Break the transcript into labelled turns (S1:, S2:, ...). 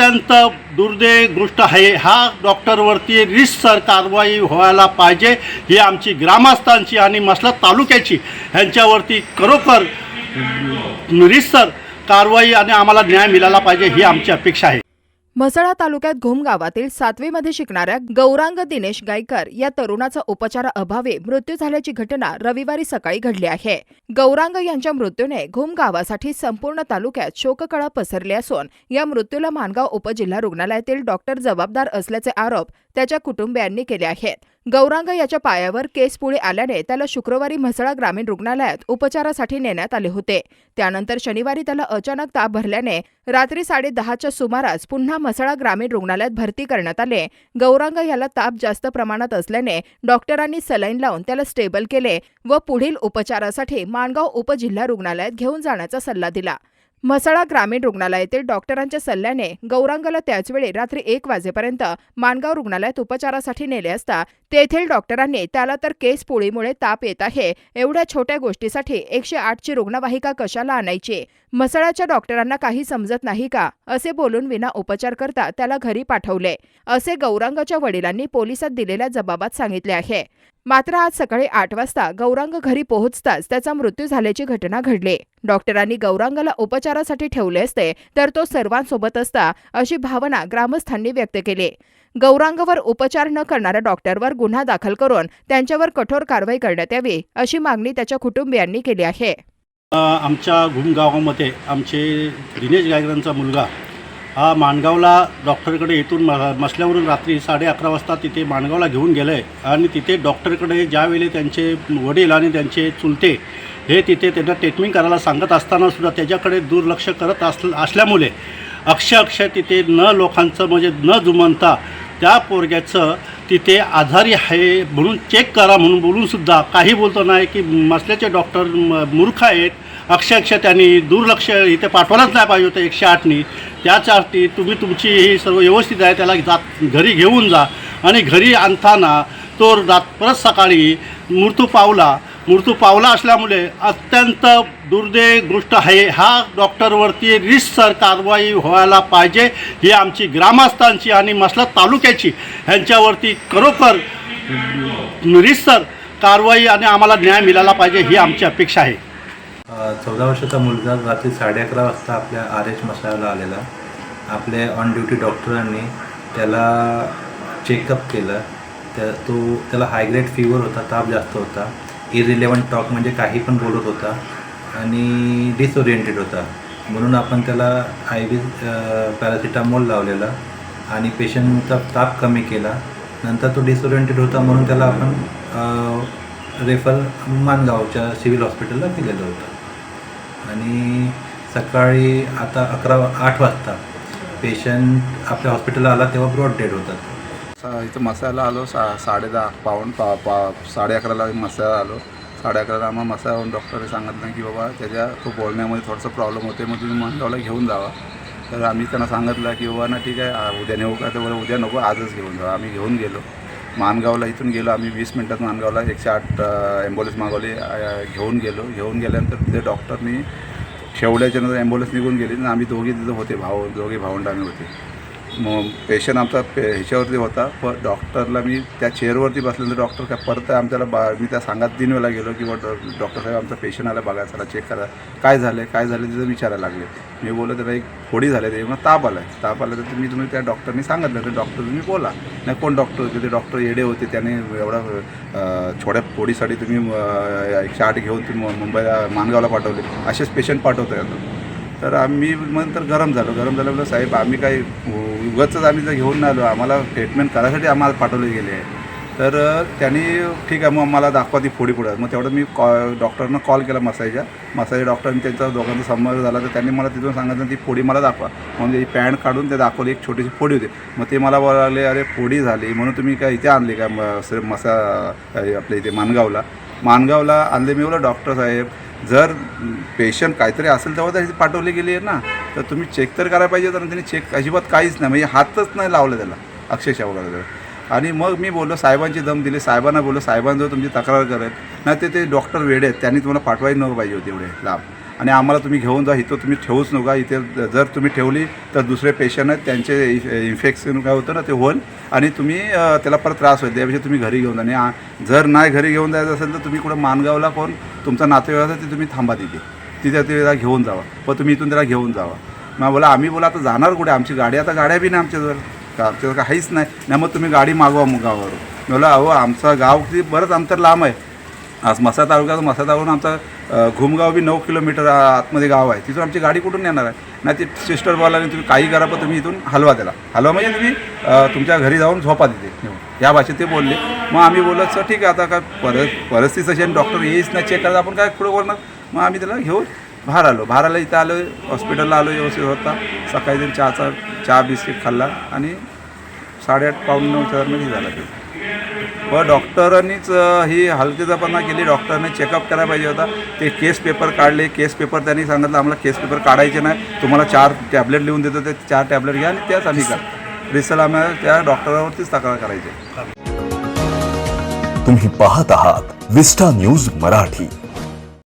S1: अत्यंत दुर्दैव गोष्ट आहे. हा डॉक्टरवरती रिस्कसर कारवाई व्हायला पाहिजे ही आमची ग्रामस्थांची आणि मसलत तालुक्याची ह्यांच्यावरती खरोखर रिसर कारवाई आणि आम्हाला न्याय मिळाला पाहिजे ही आमची अपेक्षा आहे.
S2: म्हसळा तालुक्यात घुम गावातील सातवीमध्ये शिकणाऱ्या गौरांग दिनेश गायकर या तरुणाचा उपचाराअभावी मृत्यू झाल्याची घटना रविवारी सकाळी घडली आहे. गौरांग यांच्या मृत्यूने घुम गावासाठी संपूर्ण तालुक्यात शोककळा पसरली असून या मृत्यूला मानगाव उपजिल्हा रुग्णालयातील डॉक्टर जबाबदार असल्याचे आरोप त्याच्या कुटुंबियांनी केले आहेत. गौरांग याच्या पायावर केस पुळे आल्याने त्याला शुक्रवारी म्हसळा ग्रामीण रुग्णालयात उपचारासाठी नेण्यात आले होते. त्यानंतर शनिवारी त्याला अचानक ताप भरल्याने रात्री साडेदहाच्या सुमारास पुन्हा म्हसळा ग्रामीण रुग्णालयात भरती करण्यात आले. गौरांग याला ताप जास्त प्रमाणात असल्याने डॉक्टरांनी सलाईन लावून त्याला स्टेबल केले व पुढील उपचारासाठी माणगाव उपजिल्हा रुग्णालयात घेऊन जाण्याचा सल्ला दिला. म्हसळा ग्रामीण रुग्णालयातील डॉक्टरांच्या सल्ल्याने गौरांगला त्याचवेळी रात्री एक वाजेपर्यंत मानगाव रुग्णालयात उपचारासाठी नेले असता तेथील डॉक्टरांनी त्याला तर केस पोळीमुळे ताप येत आहे एवढ्या छोट्या गोष्टीसाठी एकशे आठची रुग्णवाहिका कशाला आणायची? म्हसळाच्या डॉक्टरांना काही समजत नाही का? असे बोलून विना उपचार करता त्याला घरी पाठवले. असे गौरांगाच्या वडिलांनी पोलिसात दिलेल्या जबाबात सांगितले आहे. मात्र आज सकाळी आठ वाजता गौरांग घरी पोहोचताच त्याचा मृत्यू झाल्याची घटना घडली. डॉक्टरांनी गौरांगाला उपचारासाठी ठेवले असते तर तो सर्वांसोबत असता अशी भावना ग्रामस्थांनी व्यक्त केली. गौरांगवर उपचार न करणाऱ्या डॉक्टरवर गुन्हा दाखल करून त्यांच्यावर कठोर कारवाई करण्यात यावी अशी मागणी त्याच्या कुटुंबियांनी केली आहे.
S1: आमच्या घुमगावामध्ये आमचे दिनेश गायकरांचा मुलगा हा माणगावला डॉक्टरकडे इथून म मसल्यावरून रात्री साडे अकरा वाजता तिथे माणगावला घेऊन गेलं. आहे आणि तिथे डॉक्टरकडे ज्यावेळी त्यांचे वडील आणि त्यांचे चुलते हे तिथे त्यांना ट्रीटमेंट करायला सांगत असतानासुद्धा त्याच्याकडे दुर्लक्ष करत अस असल्यामुळे अक्षय अक्षय तिथे न लोकांचं म्हणजे न जुमनता त्या पोरग्याचं तिथे आजारी आहे म्हणून चेक करा म्हणून बोलूनसुद्धा काही बोलतो नाही की मसल्याचे डॉक्टर म- मूर्ख आहेत. अक्षरक्ष त्यांनी दुर्लक्ष इथे पाठवायलाच नाही पाहिजे होतं एकशे आठनी. त्याच्यासाठी तुम्ही तुमची ही सर्व व्यवस्थित आहे त्याला जात घरी घेऊन जा. आणि घरी आणताना तो रात परत सकाळी मृत्यू पावला मृत्यू पावला असल्यामुळे अत्यंत दुर्दैव गोष्ट आहे. हा डॉक्टरवरती रिसर कारवाई व्हायला पाहिजे ही आमची ग्रामस्थांची आणि मसलत तालुक्याची ह्यांच्यावरती खरोखर रिसर कारवाई आणि आम्हाला न्याय मिळाला पाहिजे ही आमची अपेक्षा आहे.
S3: चौदा वर्षाचा मुलगा रात्री साडे अकरा वाजता आपल्या आर एच मसाला आलेला. आपले ऑन ड्युटी डॉक्टरांनी त्याला चेकअप केलं. त्या तो त्याला हायग्रेड फिवर होता ताप जास्त होता. इरिलेवंट टॉक म्हणजे काही पण बोलत होता आणि डिसओरिएंटेड होता. म्हणून आपण त्याला आय व्ही पॅरासिटामॉल लावलेला आणि पेशंटचा ताप कमी केला. नंतर तो डिसओरिएंटेड होता म्हणून त्याला आपण रेफर मानगावच्या सिव्हिल हॉस्पिटलला दिलेलं होतं. आणि सकाळी आता अकरा आठ वाजता पेशंट आपल्या हॉस्पिटलला आला तेव्हा ब्रॉड डेड होतात.
S4: सा इथं मसाला आलो सा साडे दहा पाऊण पा पा साडे अकराला मसाला आलो. साडे अकराला आम्हाला मसाला डॉक्टरने सांगितलं की बाबा त्याच्या तो बोलण्यामध्ये थोडंसं प्रॉब्लेम होते मग तुम्ही मानगावला घेऊन जावा. तर आम्ही त्यांना सांगितलं की बाबा ना ठीक आहे उद्या नेऊ का? तर उद्या नको आजच घेऊन जाऊ आम्ही घेऊन गेलो. मानगावला इथून गेलो आम्ही वीस मिनटात मानगावला एकशे आठ ॲम्ब्युलन्स मागवली घेऊन गेलो. घेऊन गेल्यानंतर तिथे डॉक्टरनी शेवड्याच्यानंतर ॲम्ब्युलन्स निघून गेली. आणि आम्ही दोघी तिथं होते भाऊ दोघे भावंड आम्ही होते. मग पेशंट आमचा पे ह्याच्यावरती होता. पण डॉक्टरला मी त्या चेअरवरती बसल्यानंतर डॉक्टर काय परत आमच्याला बा मी त्या सांगात तीन वेळेला गेलो की बा डॉक्टर साहेब आमचा पेशंट आला बघायचा चला चेक करा. काय झालं काय झालं तिथं विचारायला लागले. मी बोललो त्याला एक फोडी झाले ते मग ताप आला आहे ताप आला तर मी तुम्ही त्या डॉक्टरनी सांगितलं. तर डॉक्टर तुम्ही बोला. नाही कोण डॉक्टर होते? ते डॉक्टर येडे होते. त्याने एवढा छोड्या छोट्या फोडीसाठी तुम्ही एकशे आठ घेऊन तुम्ही मु- मुंबईला मानगावला पाठवले. असेच पेशंट पाठवतो आता. तर आम्ही नंतर गरम झालो. गरम झाल्यामुळे साहेब आम्ही काही उगाच आम्ही जर घेऊन नाही आलो. आम्हाला ट्रीटमेंट करायसाठी आम्हाला पाठवले गेले. आहे तर त्यांनी ठीक आहे मग मला दाखवा ती फोडी पुढे. मग तेवढं मी कॉ डॉक्टरनं कॉल केला मसाईच्या. मसाई डॉक्टरने त्यांचा दोघांचा संबंध झाला. तर त्यांनी मला तिथून सांगितलं ती फोडी मला दाखवा. म्हणजे ही पॅन्ट काढून ते दाखवली एक छोटीशी फोडी होती. मग ते मला बोलाले अरे फोडी झाली. म्हणून तुम्ही काय इथे आणली का म- सर मसा आपल्या इथे मानगावला? मानगावला आणले. मी बोला डॉक्टर साहेब जर पेशंट काहीतरी असेल तेव्हा त्याची पाठवली गेली आहे ना तर तुम्ही चेक तर करायला पाहिजे तर त्यांनी चेक अजिबात काहीच नाही म्हणजे हातच नाही लावलं त्याला अक्षरशः वगैरे आणि मग मी बोललो साहेबांची दम दिली. साहेबांना बोललो साहेबांजवळ तुमची तक्रार करेल. नाही ते ते डॉक्टर वेडे आहेत त्यांनी तुम्हाला पाठवायला नको पाहिजे होते एवढे लाभ आणि आम्हाला तुम्ही घेऊन जा इथं तुम्ही ठेवूच नका. इथे जर तुम्ही ठेवली तर दुसरे पेशंट आहेत त्यांचे इन्फेक्शन काय होतं ना ते होईल. आणि तुम्ही त्याला परत त्रास होईल. त्यापेक्षा तुम्ही घरी घेऊन जा. आणि जर नाही घरी घेऊन जायचं असेल तर तुम्ही कुठं मानगावला कोण? तुमचा नातेवाईक असेल ते तुम्ही थांबा तिथे. तिथे त्याला घेऊन जावा. व तुम्ही इथून त्याला घेऊन जावा. मग बोला आम्ही बोला आता जाणार कुठे? आमची गाडी आता गाड्या बी नाही आमच्याजवळ. का आमच्याजवळ काहीच नाही. नाही मग तुम्ही गाडी मागवा मग गावावर बोला अहो आमचं गाव किती बरंच अंतर लांब आहे. आज मसा तालुक्यात मसा तालुक्यावरून आमचा घुमगाव बी नऊ किलोमीटर आतमध्ये गाव आहे. तिथून आमची गाडी कुठून येणार आहे? नाही ती सिस्टर बोलाने तुम्ही काही करा पण तुम्ही इथून हलवा त्याला. हलवा म्हणजे तुम्ही तुमच्या घरी जाऊन झोपा तिथे या भाषेत ते बोलले. मग आम्ही बोललो सर ठीक आहे आता काय परत परिस्थिती अशी डॉक्टर येईच नाही चेक करायचं आपण काय पुढे बोलणार? मग आम्ही त्याला घेऊन बाहेर आलो. बाहेर आलो इथं आलो हॉस्पिटलला आलो व्यवस्थित होता. सकाळी तरी चहाचा चहा बिस्किट खाल्ला आणि साडेआठ पाऊण नऊच्या दरम्यान हे झालं. ते व डॉक्टरांनीच ही हलगीजापणा केली. डॉक्टरने चेकअप करायला पाहिजे होता. ते केस पेपर काढले. केस पेपर त्यांनी सांगितलं आम्हाला केस पेपर काढायचे नाही. तुम्हाला चार टॅबलेट लिहून देतो. ते चार टॅबलेट घ्या आणि त्याच आम्ही करा रिसल आम्हाला त्या डॉक्टरावरतीच तक्रार करायची.
S5: तुम्ही पाहत आहात विस्टा न्यूज मराठी.